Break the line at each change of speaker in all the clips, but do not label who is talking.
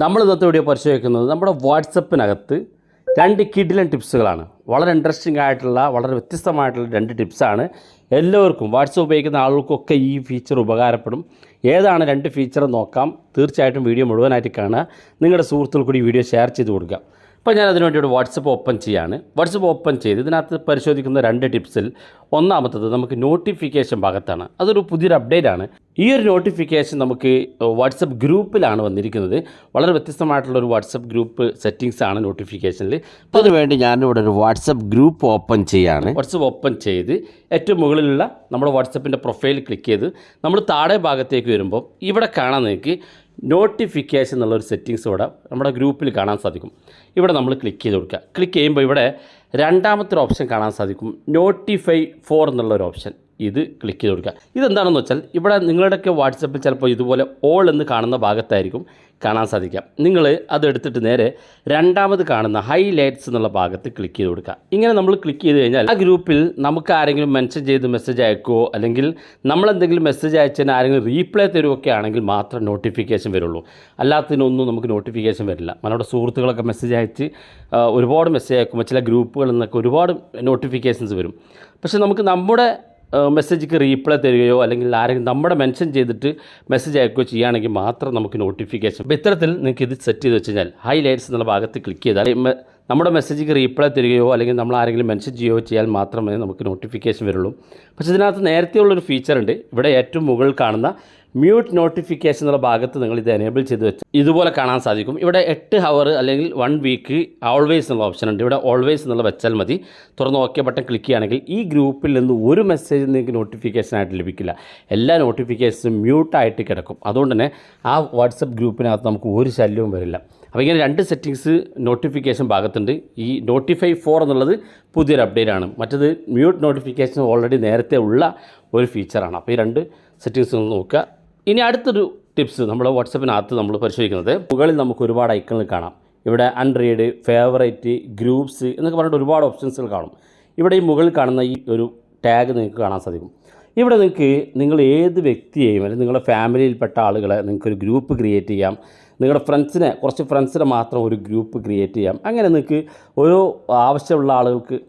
നമ്മൾ ഇന്നത്തെ വീഡിയോ പരിശോധിക്കുന്നത് നമ്മുടെ വാട്സപ്പിനകത്ത് രണ്ട് കിഡിലൻ ടിപ്സുകളാണ്. വളരെ ഇൻട്രസ്റ്റിംഗ് ആയിട്ടുള്ള വളരെ വ്യത്യസ്തമായിട്ടുള്ള രണ്ട് ടിപ്സാണ്. എല്ലാവർക്കും വാട്സപ്പ് ഉപയോഗിക്കുന്ന ആളുകൾക്കൊക്കെ ഈ ഫീച്ചർ ഉപകാരപ്പെടും. ഏതാണ് രണ്ട് ഫീച്ചർ നോക്കാം. തീർച്ചയായിട്ടും വീഡിയോ മുഴുവനായിട്ട് കാണുക. നിങ്ങളുടെ സുഹൃത്തുക്കൾ കൂടി വീഡിയോ ഷെയർ ചെയ്ത് കൊടുക്കുക. അപ്പോൾ ഞാൻ അതിനുവേണ്ടി ഒരു വാട്സപ്പ് ഓപ്പൺ ചെയ്യാണ്. വാട്സപ്പ് ഓപ്പൺ ചെയ്ത് ഇതിനകത്ത് പരിശോധിക്കുന്ന രണ്ട് ടിപ്സിൽ ഒന്നാമത്തത് നമുക്ക് നോട്ടിഫിക്കേഷൻ ഭാഗത്താണ്. അതൊരു പുതിയൊരു അപ്ഡേറ്റ് ആണ് ഈ ഒരു നോട്ടിഫിക്കേഷൻ നമുക്ക് വാട്സപ്പ് ഗ്രൂപ്പിലാണ് വന്നിരിക്കുന്നത്. വളരെ വ്യത്യസ്തമായിട്ടുള്ള ഒരു വാട്സപ്പ് ഗ്രൂപ്പ് സെറ്റിങ്സ് ആണ് നോട്ടിഫിക്കേഷനിൽ. അപ്പോൾ അതിനുവേണ്ടി ഞാനിവിടെ ഒരു വാട്സപ്പ് ഗ്രൂപ്പ് ഓപ്പൺ ചെയ്യാണ്. വാട്സപ്പ് ഓപ്പൺ ചെയ്ത് ഏറ്റവും മുകളിലുള്ള നമ്മുടെ വാട്സപ്പിന്റെ പ്രൊഫൈൽ ക്ലിക്ക് ചെയ്ത് നമ്മൾ താഴെ ഭാഗത്തേക്ക് വരുമ്പോൾ ഇവിടെ കാണാൻ നിങ്ങൾക്ക് നോട്ടിഫിക്കേഷൻ എന്നുള്ളൊരു സെറ്റിങ്സ് ഇവിടെ നമ്മുടെ ഗ്രൂപ്പിൽ കാണാൻ സാധിക്കും. ഇവിടെ നമ്മൾ ക്ലിക്ക് ചെയ്ത് കൊടുക്കുക. ക്ലിക്ക് ചെയ്യുമ്പോൾ ഇവിടെ രണ്ടാമത്തെ ഓപ്ഷൻ കാണാൻ സാധിക്കും. നോട്ടിഫൈ ഫോർ എന്നുള്ളൊരു ഓപ്ഷൻ ഇത് ക്ലിക്ക് ചെയ്ത് കൊടുക്കുക. ഇതെന്താണെന്ന് വെച്ചാൽ ഇവിടെ നിങ്ങളുടെയൊക്കെ വാട്സപ്പിൽ ചിലപ്പോൾ ഇതുപോലെ ഓൾ എന്ന് കാണുന്ന ഭാഗത്തായിരിക്കും കാണാൻ സാധിക്കാം നിങ്ങൾ അതെടുത്തിട്ട് നേരെ രണ്ടാമത് കാണുന്ന ഹൈലൈറ്റ്സ് എന്നുള്ള ഭാഗത്ത് ക്ലിക്ക് ചെയ്ത് കൊടുക്കുക. ഇങ്ങനെ നമ്മൾ ക്ലിക്ക് ചെയ്ത് കഴിഞ്ഞാൽ ആ ഗ്രൂപ്പിൽ നമുക്ക് ആരെങ്കിലും മെൻഷൻ ചെയ്ത് മെസ്സേജ് അയക്കുമോ അല്ലെങ്കിൽ നമ്മളെന്തെങ്കിലും മെസ്സേജ് അയച്ചതിന് ആരെങ്കിലും റീപ്ലൈ തരുമൊക്കെ ആണെങ്കിൽ മാത്രം നോട്ടിഫിക്കേഷൻ വരുള്ളൂ. അല്ലാത്തതിനൊന്നും നമുക്ക് നോട്ടിഫിക്കേഷൻ വരില്ല. നമ്മുടെ സുഹൃത്തുക്കളൊക്കെ മെസ്സേജ് അയച്ച് ഒരുപാട് മെസ്സേജ് അയക്കുമ്പോൾ ചില ഗ്രൂപ്പുകളിൽ നിന്നൊക്കെ ഒരുപാട് നോട്ടിഫിക്കേഷൻസ് വരും. പക്ഷേ നമുക്ക് നമ്മുടെ മെസ്സേജിക്ക് റീപ്ലൈ തരികയോ അല്ലെങ്കിൽ ആരെങ്കിലും നമ്മുടെ മെൻഷൻ ചെയ്തിട്ട് മെസ്സേജ് അയക്കുകയോ ചെയ്യുകയാണെങ്കിൽ മാത്രം നമുക്ക് നോട്ടിഫിക്കേഷൻ അപ്പോൾ ഇത്തരത്തിൽ നിങ്ങൾക്ക് ഇത് സെറ്റ് ചെയ്ത് വെച്ച് കഴിഞ്ഞാൽ ഹൈലൈറ്റ്സ് എന്നുള്ള ഭാഗത്ത് ക്ലിക്ക് ചെയ്താൽ നമ്മുടെ മെസ്സേജിക്ക് റീപ്ലൈ തരികയോ അല്ലെങ്കിൽ നമ്മൾ ആരെങ്കിലും മെൻഷൻ ചെയ്യുകയോ ചെയ്യാൻ മാത്രമേ നമുക്ക് നോട്ടിഫിക്കേഷൻ വരുള്ളൂ. പക്ഷേ ഇതിനകത്ത് നേരത്തെയുള്ളൊരു ഫീച്ചറുണ്ട് ഇവിടെ ഏറ്റവും മുകളിൽ കാണുന്ന മ്യൂട്ട് നോട്ടിഫിക്കേഷൻ എന്നുള്ള ഭാഗത്ത് നിങ്ങൾ ഇത് എനേബിൾ ചെയ്ത് വെച്ച് ഇതുപോലെ കാണാൻ സാധിക്കും. ഇവിടെ എട്ട് ഹവർ അല്ലെങ്കിൽ വൺ വീക്ക് ഓൾവേസ് എന്നുള്ള ഓപ്ഷൻ ഉണ്ട്. ഇവിടെ ഓൾവേസ് എന്നുള്ള വെച്ചാൽ മതി. തുറന്ന് ഓക്കെ ബട്ടൺ ക്ലിക്ക് ചെയ്യുകയാണെങ്കിൽ ഈ ഗ്രൂപ്പിൽ നിന്ന് ഒരു മെസ്സേജ് നിങ്ങൾക്ക് നോട്ടിഫിക്കേഷൻ ആയിട്ട് ലഭിക്കില്ല. എല്ലാ നോട്ടിഫിക്കേഷനും മ്യൂട്ടായിട്ട് കിടക്കും. അതുകൊണ്ട് തന്നെ ആ വാട്സപ്പ് ഗ്രൂപ്പിനകത്ത് നമുക്ക് ഒരു ശല്യവും വരില്ല. അപ്പോൾ ഇങ്ങനെ രണ്ട് സെറ്റിങ്സ് നോട്ടിഫിക്കേഷൻ ഭാഗത്തുണ്ട്. ഈ നോട്ടിഫൈ ഫോർ എന്നുള്ളത് പുതിയൊരു അപ്ഡേറ്റ് ആണ്. മറ്റത് മ്യൂട്ട് നോട്ടിഫിക്കേഷൻ ഓൾറെഡി നേരത്തെ ഉള്ള ഒരു ഫീച്ചറാണ് അപ്പോൾ ഈ രണ്ട് സെറ്റിങ്സ് നോക്കുക. ഇനി അടുത്തൊരു ടിപ്സ് നമ്മൾ വാട്സപ്പിനകത്ത് നമ്മൾ പരിശോധിക്കുന്നത്. മുകളിൽ നമുക്ക് ഒരുപാട് ഐക്കണുകൾ കാണാം. ഇവിടെ അൺറീഡ് ഫേവറേറ്റ് ഗ്രൂപ്പ്സ് എന്നൊക്കെ പറഞ്ഞിട്ട് ഒരുപാട് ഓപ്ഷൻസുകൾ കാണും. ഇവിടെ ഈ മുകളിൽ കാണുന്ന ഈ ഒരു ടാഗ് നിങ്ങൾക്ക് കാണാൻ സാധിക്കും. ഇവിടെ നിങ്ങൾക്ക് നിങ്ങൾ ഏത് വ്യക്തിയെയും അല്ലെങ്കിൽ നിങ്ങളുടെ ഫാമിലിയിൽപ്പെട്ട ആളുകളെ നിങ്ങൾക്ക് ഒരു ഗ്രൂപ്പ് ക്രിയേറ്റ് ചെയ്യാം. നിങ്ങളുടെ ഫ്രണ്ട്സിനെ കുറച്ച് ഫ്രണ്ട്സിനെ മാത്രം ഒരു ഗ്രൂപ്പ് ക്രിയേറ്റ് ചെയ്യാം. അങ്ങനെ നിങ്ങൾക്ക് ഓരോ ആവശ്യമുള്ള ആളുകൾക്ക്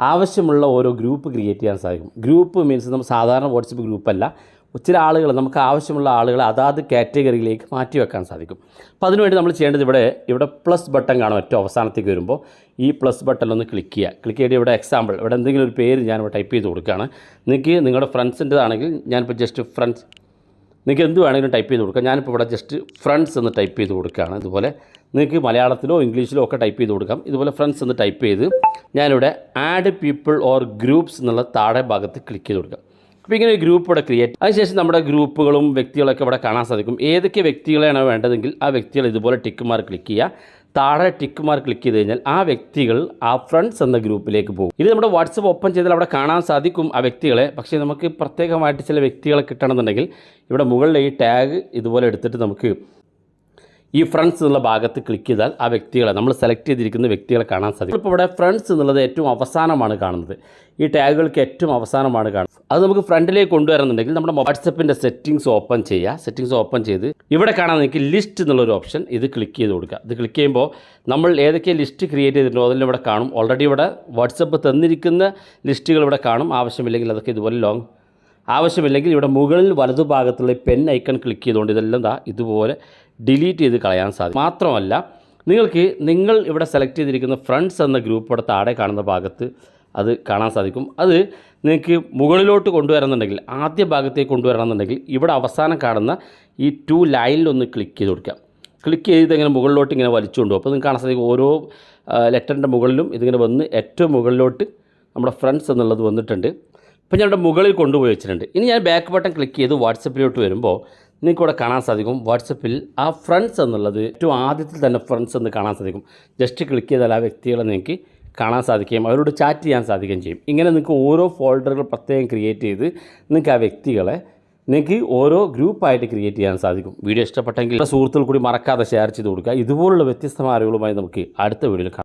ആവശ്യമുള്ള ഓരോ ഗ്രൂപ്പ് ക്രിയേറ്റ് ചെയ്യാൻ സാധിക്കും. ഗ്രൂപ്പ് മീൻസ് നമ്മൾ സാധാരണ വാട്സപ്പ് ഗ്രൂപ്പല്ല ചില ആളുകൾ നമുക്ക് ആവശ്യമുള്ള ആളുകളെ അതാത് കാറ്റഗറിയിലേക്ക് മാറ്റി വെക്കാൻ സാധിക്കും അപ്പോൾ അതിനുവേണ്ടി നമ്മൾ ചെയ്യേണ്ടത് ഇവിടെ ഇവിടെ പ്ലസ് ബട്ടൺ കാണും ഏറ്റവും അവസാനത്തേക്ക് വരുമ്പോൾ. ഈ പ്ലസ് ബട്ടൺ ഒന്ന് ക്ലിക്ക് ചെയ്യുക. ക്ലിക്ക് ചെയ്തിട്ട് ഇവിടെ എക്സാമ്പിൾ ഇവിടെ എന്തെങ്കിലും ഒരു പേര് ഞാൻ ഇവിടെ ടൈപ്പ് ചെയ്ത് കൊടുക്കുകയാണ്. നിങ്ങൾക്ക് നിങ്ങളുടെ ഫ്രണ്ട്സിന്റെതാണെങ്കിൽ ഞാനിപ്പോൾ ജസ്റ്റ് ഫ്രണ്ട്സ് നിങ്ങൾക്ക് എന്ത് വേണമെങ്കിലും ടൈപ്പ് ചെയ്ത് കൊടുക്കാം. ഞാനിപ്പോൾ ഇവിടെ ജസ്റ്റ് ഫ്രണ്ട്സ് എന്ന് ടൈപ്പ് ചെയ്ത് കൊടുക്കുകയാണ്. ഇതുപോലെ നിങ്ങൾക്ക് മലയാളത്തിലോ ഇംഗ്ലീഷിലോ ഒക്കെ ടൈപ്പ് ചെയ്ത് കൊടുക്കാം. ഇതുപോലെ ഫ്രണ്ട്സ് എന്ന് ടൈപ്പ് ചെയ്ത് ഞാനിവിടെ ആഡ് പീപ്പിൾ ഓർ ഗ്രൂപ്പ്സ് എന്നുള്ള താഴെ ഭാഗത്ത് ക്ലിക്ക് ചെയ്ത് കൊടുക്കാം. അപ്പോൾ ഇങ്ങനെ ഒരു ഗ്രൂപ്പ് ഇവിടെ ക്രിയേറ്റ് അതിനുശേഷം നമ്മുടെ ഗ്രൂപ്പുകളും വ്യക്തികളൊക്കെ ഇവിടെ കാണാൻ സാധിക്കും. ഏതൊക്കെ വ്യക്തികളെയാണ് വേണ്ടതെങ്കിൽ ആ വ്യക്തികൾ ഇതുപോലെ ടിക്ക് മാർക്ക് ക്ലിക്ക് ചെയ്യുക. താഴെ ടിക്ക് മാർക്ക് ക്ലിക്ക് ചെയ്ത് കഴിഞ്ഞാൽ ആ വ്യക്തികൾ ആ ഫ്രണ്ട്സ് എന്ന ഗ്രൂപ്പിലേക്ക് പോകും. ഇത് നമ്മുടെ വാട്സപ്പ് ഓപ്പൺ ചെയ്താൽ അവിടെ കാണാൻ സാധിക്കും ആ വ്യക്തികളെ. പക്ഷേ നമുക്ക് പ്രത്യേകമായിട്ട് ചില വ്യക്തികളെ കിട്ടണമെന്നുണ്ടെങ്കിൽ ഇവിടെ മുകളിലെ ഈ ടാഗ് ഇതുപോലെ എടുത്തിട്ട് നമുക്ക് ഈ ഫ്രണ്ട്സ് എന്നുള്ള ഭാഗത്ത് ക്ലിക്ക് ചെയ്താൽ ആ വ്യക്തികളെ നമ്മൾ സെലക്ട് ചെയ്തിരിക്കുന്ന വ്യക്തികളെ കാണാൻ സാധിക്കും. ഇപ്പോൾ ഇവിടെ ഫ്രണ്ട്സ് എന്നുള്ളത് ഏറ്റവും അവസാനമാണ് കാണുന്നത്. ഈ ടാഗുകൾക്ക് ഏറ്റവും അവസാനമാണ് കാണുന്നത്. അത് നമുക്ക് ഫ്രണ്ടിലേക്ക് കൊണ്ടുവരുന്നുണ്ടെങ്കിൽ നമ്മുടെ വാട്സപ്പിന്റെ സെറ്റിങ്സ് ഓപ്പൺ ചെയ്യുക. സെറ്റിങ്സ് ഓപ്പൺ ചെയ്ത് ഇവിടെ കാണാൻ നിങ്ങൾക്ക് ലിസ്റ്റ് എന്നുള്ളൊരു ഓപ്ഷൻ. ഇത് ക്ലിക്ക് ചെയ്ത് കൊടുക്കുക. ഇത് ക്ലിക്ക് ചെയ്യുമ്പോൾ നമ്മൾ ഏതൊക്കെ ലിസ്റ്റ് ക്രിയേറ്റ് ചെയ്തിട്ടുണ്ടോ അതെല്ലാം ഇവിടെ കാണും. ഓൾറെഡി ഇവിടെ വാട്സപ്പ് തന്നിരിക്കുന്ന ലിസ്റ്റുകൾ ഇവിടെ കാണും. ആവശ്യമില്ലെങ്കിൽ അതൊക്കെ ഇതുപോലെ ലോങ് ആവശ്യമില്ലെങ്കിൽ ഇവിടെ മുകളിൽ വലതുഭാഗത്തുള്ള പെൻ ഐക്കൺ ക്ലിക്ക് ചെയ്തുകൊണ്ട് ഇതെല്ലാം ദാ ഇതുപോലെ ഡിലീറ്റ് ചെയ്ത് കളയാൻ സാധിക്കും. മാത്രമല്ല നിങ്ങൾക്ക് നിങ്ങൾ ഇവിടെ സെലക്ട് ചെയ്തിരിക്കുന്ന ഫ്രണ്ട്സ് എന്ന ഗ്രൂപ്പ് ഇവിടെ താഴെ കാണുന്ന ഭാഗത്ത് അത് കാണാൻ സാധിക്കും. അത് നിങ്ങൾക്ക് മുകളിലോട്ട് കൊണ്ടുവരണമെന്നുണ്ടെങ്കിൽ ആദ്യ ഭാഗത്തേക്ക് കൊണ്ടുവരണമെന്നുണ്ടെങ്കിൽ ഇവിടെ അവസാനം കാണുന്ന ഈ ടു ലൈനിലൊന്ന് ക്ലിക്ക് ചെയ്ത് കൊടുക്കുക ക്ലിക്ക് ചെയ്ത് ഇങ്ങനെ മുകളിലോട്ട് ഇങ്ങനെ വലിച്ചുകൊണ്ടു അപ്പോൾ നിങ്ങൾക്ക് കാണാൻ സാധിക്കും ഓരോ ലെറ്ററിന്റെ മുകളിലും ഇതിങ്ങനെ വന്ന് ഏറ്റവും മുകളിലോട്ട് നമ്മുടെ ഫ്രണ്ട്സ് എന്നുള്ളത് വന്നിട്ടുണ്ട്. അപ്പോൾ ഞാൻ ഇവിടെ മുകളിൽ കൊണ്ടുപോയി വെച്ചിട്ടുണ്ട്. ഇനി ഞാൻ ബാക്ക് ബട്ടൺ ക്ലിക്ക് ചെയ്ത് വാട്സപ്പിലോട്ട് വരുമ്പോൾ നിങ്ങൾക്ക് ഇവിടെ കാണാൻ സാധിക്കും. വാട്സപ്പിൽ ആ ഫ്രണ്ട്സ് എന്നുള്ളത് ഏറ്റവും ആദ്യത്തിൽ തന്നെ ഫ്രണ്ട്സ് എന്ന് കാണാൻ സാധിക്കും. ജസ്റ്റ് ക്ലിക്ക് ചെയ്താൽ ആ വ്യക്തികളെ നിങ്ങൾക്ക് കാണാൻ സാധിക്കുകയും അവരോട് ചാറ്റ് ചെയ്യാൻ സാധിക്കുകയും ചെയ്യും. ഇങ്ങനെ നിങ്ങൾക്ക് ഓരോ ഫോൾഡറുകൾ പ്രത്യേകം ക്രിയേറ്റ് ചെയ്ത് നിങ്ങൾക്ക് ആ വ്യക്തികളെ നിങ്ങൾക്ക് ഓരോ ഗ്രൂപ്പായിട്ട് ക്രിയേറ്റ് ചെയ്യാൻ സാധിക്കും. വീഡിയോ ഇഷ്ടപ്പെട്ടെങ്കിൽ സുഹൃത്തുക്കൾ കൂടി മറക്കാതെ ഷെയർ ചെയ്ത് കൊടുക്കുക. ഇതുപോലുള്ള വ്യത്യസ്തമായ അറിവുകളുമായി നമുക്ക് അടുത്ത വീഡിയോയിൽ കാണാം.